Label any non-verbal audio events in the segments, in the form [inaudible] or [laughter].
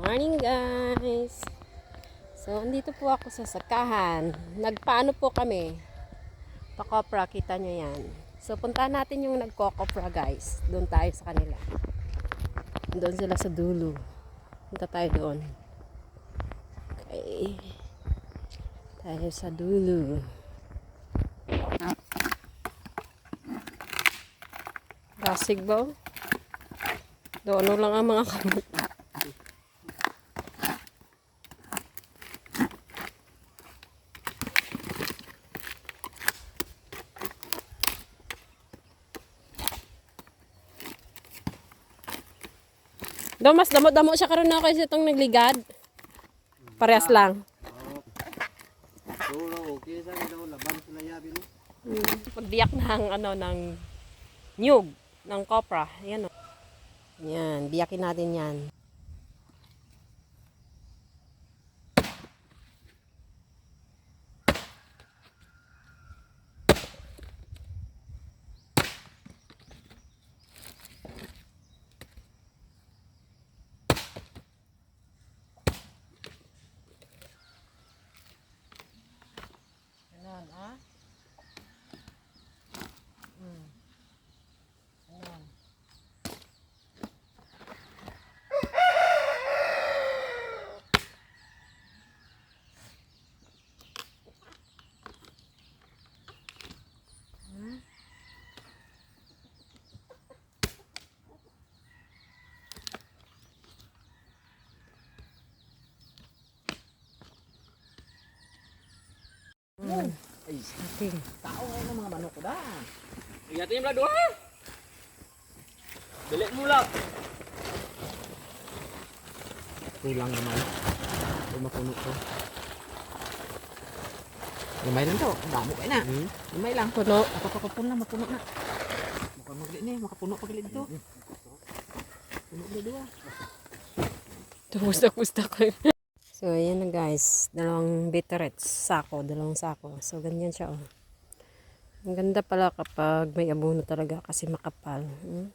Morning guys! So, andito po ako sa sakahan. Nagpaano po kami? Pakopra, kita nyo yan. So, puntahan natin yung nagkokopra guys. Doon tayo sa kanila. Doon sila sa dulo. Punta tayo doon. Okay. Tayo sa dulo. Dasig ba? Doon lang ang mga kamot. Daw mas damo-damo siya karon na kasi itong nagligad. Parehas lang. Duro, okay sa daw labang sila yabi no. Mm. Pagbiyak ng ano ng nyug ng copra. Yan o. Yan, biyakin natin yan. Ganon, ah. Mm. Ganon. Mm. Ay, Ating. tao ngayon ng mga manok ko da. Iyatin mo lang dua. Dili mo lang. Kulang naman. Kung mapuno to. Gamay lang to. Damo kayo na. Hmm? Gamay lang. Puno. Nakapapapun na, mapuno na. Mukhang magli ni, makapuno pa galit dito. Puno na dua. Tumusta-musta ko. So, ayan na guys. Dalawang bitterets. Sako. Dalawang sako. So, ganyan siya oh. Ang ganda pala kapag may abono talaga kasi makapal. Hmm?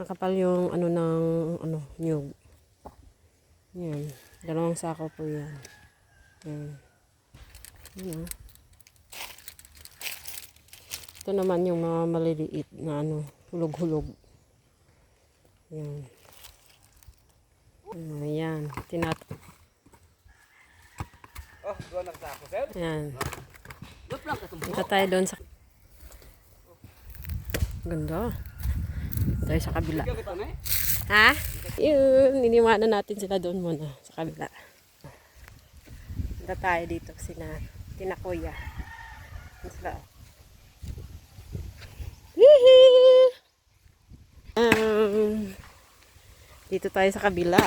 Makapal yung ano ng ano, nyug. Yan. Dalawang sako po yan. Yan. Yan oh. Ito naman yung mga maliliit na ano, hulog-hulog. Yan. Ayan. Tinat... Oh, dua nak sa ako, sir. Ayan. Punta tayo doon sa... Ganda. Tayo sa kabila. Ha? Yun. Iniwanan natin sila doon muna. Sa kabila. Punta tayo dito. Sina... Tinakuya. Doon sila. Hihi! Dito tayo sa kabila.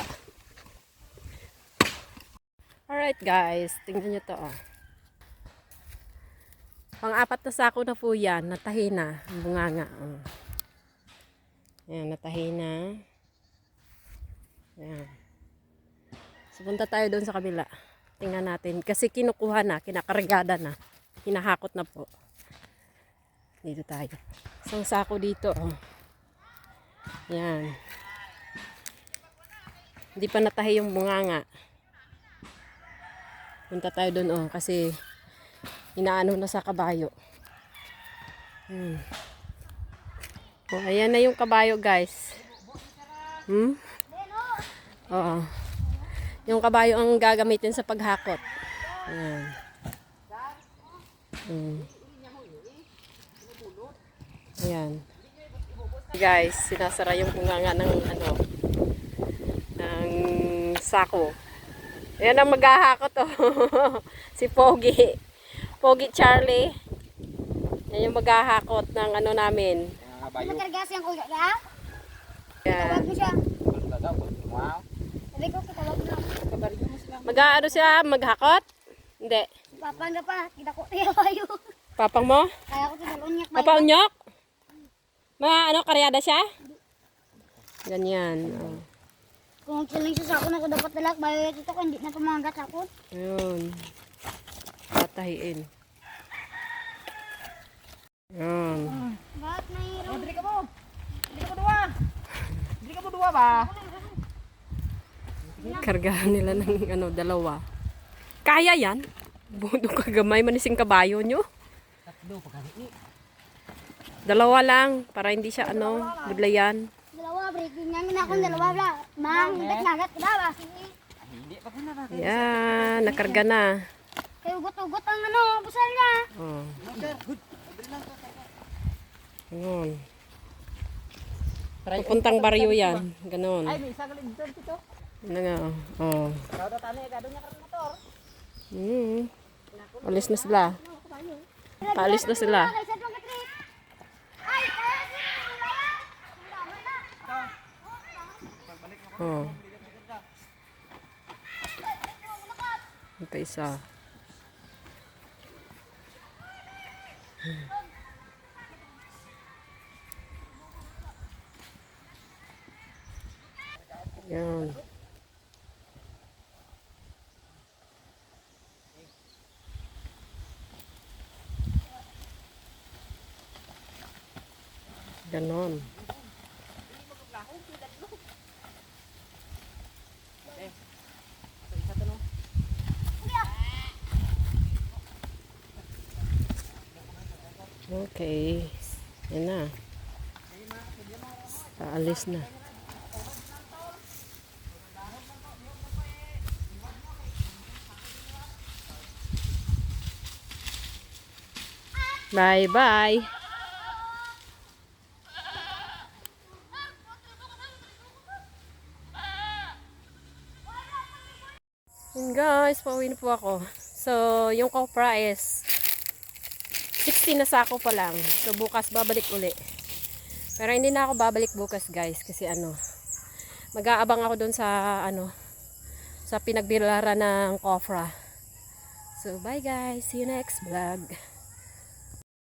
Alright guys, tingnan nyo to oh. Pang-apat na sako na po yan, natahi na, ang bunganga. Oh. Ayan, natahi na. Ayan. So, punta tayo doon sa kabila. Tingnan natin. Kasi kinukuha na, kinakargada na. Hinahakot na po. Dito tayo. Isang sako dito. Oh. Ayan. Hindi pa natahi yung bunganga. Punta tayo doon oh kasi inaano na sa kabayo. Hmm. Oh, ayan na yung kabayo guys. Hmm? Oo. Yung kabayo ang gagamitin sa paghakot. Ayan. Hmm. Ayan. Guys, sinasara yung bunganga ng ano sako. Ayan ang maghahakot oh. [laughs] si Pogi. Pogi Charlie. Yan yung maghahakot ng ano namin. Makargas yang kuya ya? Yan. Mo siya. Wow. Sabi ko, kitawag mo. Mag-ano siya? Maghakot? Hindi. Papanga pa, kita ko tayo kayo. Papang mo? Kaya ko tinalunyak? Papang nyok? Mga ano, karyada siya? Ganyan. Oh. Kung kiling sa ako na ko dapat dalak, bayo ito ko, hindi na tumangat ako. Ayun. Tatahiin. Yan. Bakit nahihirap? Dili ka mo. Dili ka mo dua. Dili ka mo dua ba? Kargahan nila ng ano, dalawa. Kaya yan? Budo kagamay manising kabayo nyo. Tatlo pagkani ni. Dalawa lang, para hindi siya ano, budlayan. Breaking namin ako dalawa bla. Mang, bet nagat ka ba? Hindi pa kana ba? Yan, nakarga na. Kayo ugot-ugot ang ano, busal niya. Oh, good. yun. Pupuntang baryo yan. Ganon. Ay, may isa ka dito dito. Ano nga, oh. Kada tani gado niya karon motor. Hmm. Alis na sila. Paalis na sila. Kaysa pang katrit. Ay, kaya siya. Oh. Ito isa. Yan. Ganon. Isa to no. Okay. Yan na. Paalis na. Bye-bye. Yun guys, pauwi na po ako. So, yung copra is 16 na sako pa lang. So, bukas babalik uli. Pero hindi na ako babalik bukas guys. Kasi ano, mag-aabang ako doon sa ano, sa pinagbilara ng copra. So, bye guys. See you next vlog.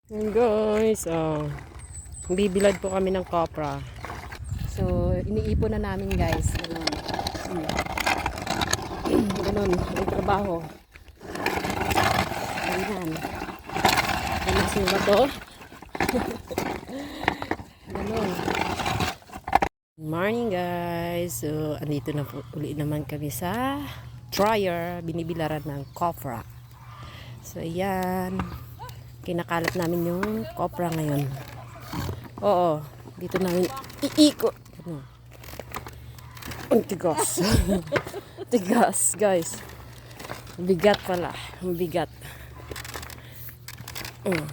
Yun guys, oh. Bibilad po kami ng copra. So, iniipon na namin guys. Ganun. Ganun, ang trabaho. Ayan. Ano sila to? [laughs] Ganun. Morning guys. So, andito na po uli naman kami sa dryer. Binibilaran ng copra. So, ayan. Kinakalat namin yung copra ngayon. Oo. Dito namin iikot. Ano? Ang tigas. [laughs] tigas, guys. Bigat pala. Bigat. Oh,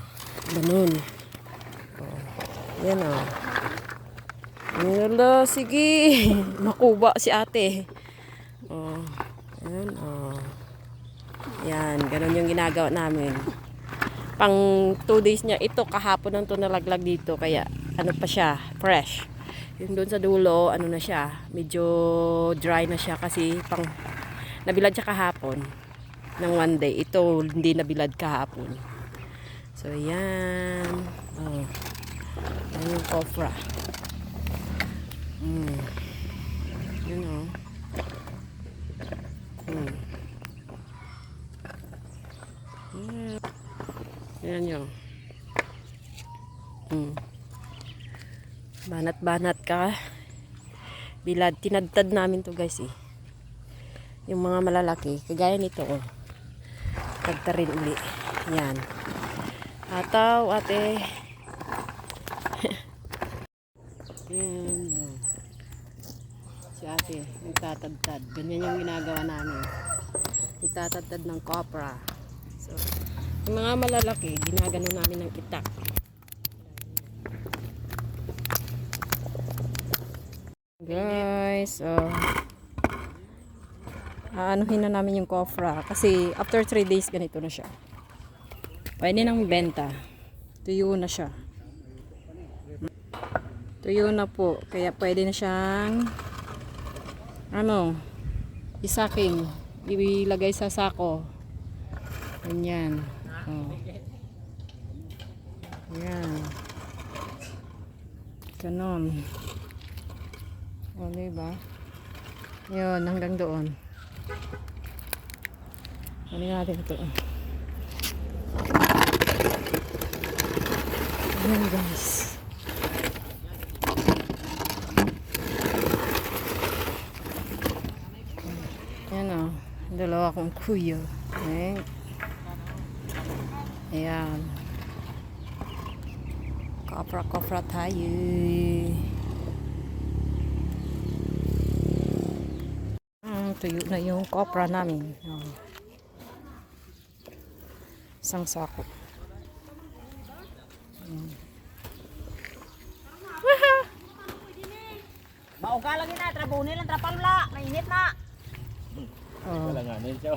ganun. Oh, yan o. Wala, sige. [laughs] Makuba si ate. Oh, yan oh. Yan, ganun yung ginagawa namin. Pang 2 days niya. Ito, kahapon nang to nalaglag dito. Kaya, ano pa siya, fresh. Yung doon sa dulo, ano na siya, medyo dry na siya kasi pang nabilad siya kahapon ng one day. Ito, hindi nabilad kahapon. So, yan. Oh. Yan yung cofra. Mm. Yun o. Mm. Yeah. Yan yun. Mm. Banat-banat ka. Bilad. Tinadtad namin to guys eh. Yung mga malalaki. Kagaya nito oh. Tagtarin uli. Yan. Ataw, ate. Yan. oh. Si ate, nagtatadtad. Ganyan yung ginagawa namin. Nagtatadtad ng copra. So, yung mga malalaki, ginagano namin ng itak. Guys, oh. Aanuhin na namin yung cofra. Kasi after 3 days, ganito na siya. Pwede nang benta. Tuyo na siya. Tuyo na po. Kaya pwede na siyang ano, isaking. Ilagay sa sako. Ganyan. Oh. Yan. Ganon. O, diba? Yun, hanggang doon. Ano natin ito? Ayan guys. Yan o. Dalawa kong kuya. Eh. Ayan. Kopra-kopra tayo. Mm, tuyo na yung kopra namin. Oh. Isang sako. Mauga lang yun na, trabunin lang, trapalula. Mainit na. Oh. Wala nga nil siya.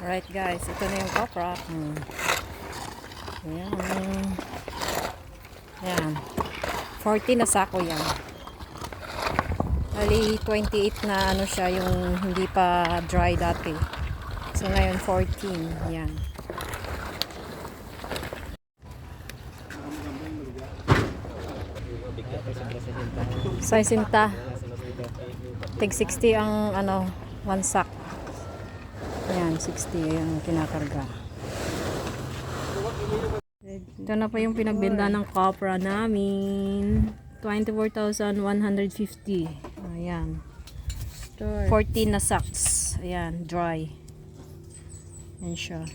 Alright guys, ito na yung kopra. Hmm. Ayan. Ayan. 40 na sako yan. Bali, 28 na ano siya yung hindi pa dry dati. So ngayon 14. Ayan. Sa sinta. Tig 60 ang ano, one sack. Ayan, 60 yung kinakarga. Ito na pa yung pinagbenta ng copra namin. 24,150. Ayan. 14 na sacks. Ayan, dry. Ayan siya.